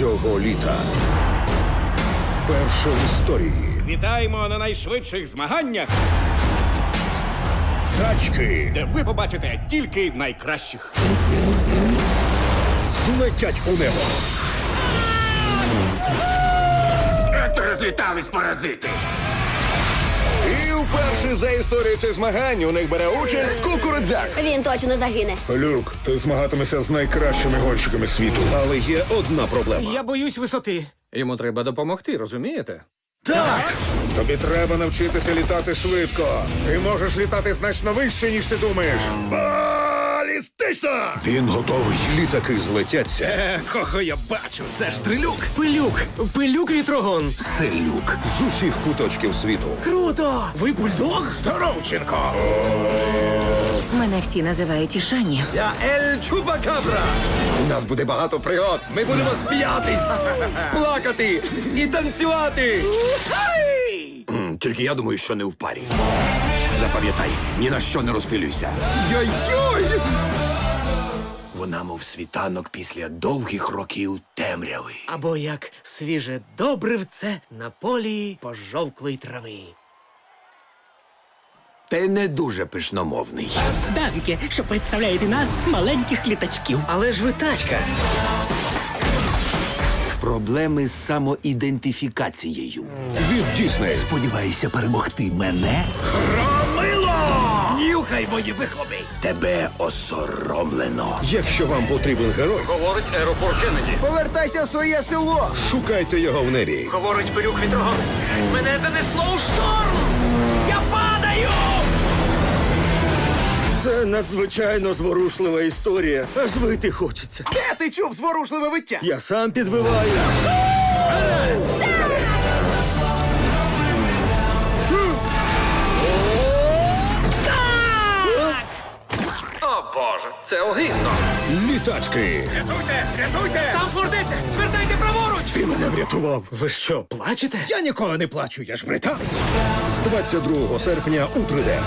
цього літа. Перше в історії. Вітаємо на найшвидших змаганнях, Тачки де ви побачите тільки найкращих. злетять у небо. Розлітались паразити. І вперше за історію цих змагань у них бере участь кукурудзяк. Він точно загине. Люк, ти змагатимешся з найкращими гонщиками світу. Але є одна проблема. Я боюсь висоти. Йому треба допомогти, розумієте? Так! Тобі треба навчитися літати швидко. Ти можеш літати значно вище, ніж ти думаєш. Балістично! Він готовий. Літаки злетяться. Е, Кого я бачу? Це ж трилюк. Пилюк. Пилюк вітрогон. Селюк. З усіх куточків світу. Круто! Ви бульдог? Здоровченко. Мене всі називають Ішані. Я Ель Чупакабра. У нас буде багато пригод. Ми будемо сміятись, плакати і танцювати. М, Тільки я думаю, що не в парі. Запам'ятай, ні на що не розпилюйся. Йой-йой! Вона, мов світанок після довгих років темряви. Або як свіже добривце на полі пожовклої трави. Ти не дуже пишномовний. Давіки, що представляєте нас, маленьких літачків. Але ж ви тачка. Проблеми з самоідентифікацією. Від Дісней. Сподіваєшся перемогти мене? Нюхай мої вихлопи! Тебе осоромлено. Якщо вам потрібен герой, Говорить аеропорт Кеннеді. Повертайся в своє село. шукайте його в небі. Говорить пилюк вітрогон. Мене занесло у шторм! Я падаю! Це надзвичайно зворушлива історія. Аж вийти хочеться. Де ти чув зворушливе виття? Я сам підвиваю. Це огидно. Літачки. Там фортеця! Звертайте праворуч! Ти мене врятував. Ви що, плачете? Я ніколи не плачу, я ж британець. З 22 серпня у 3D.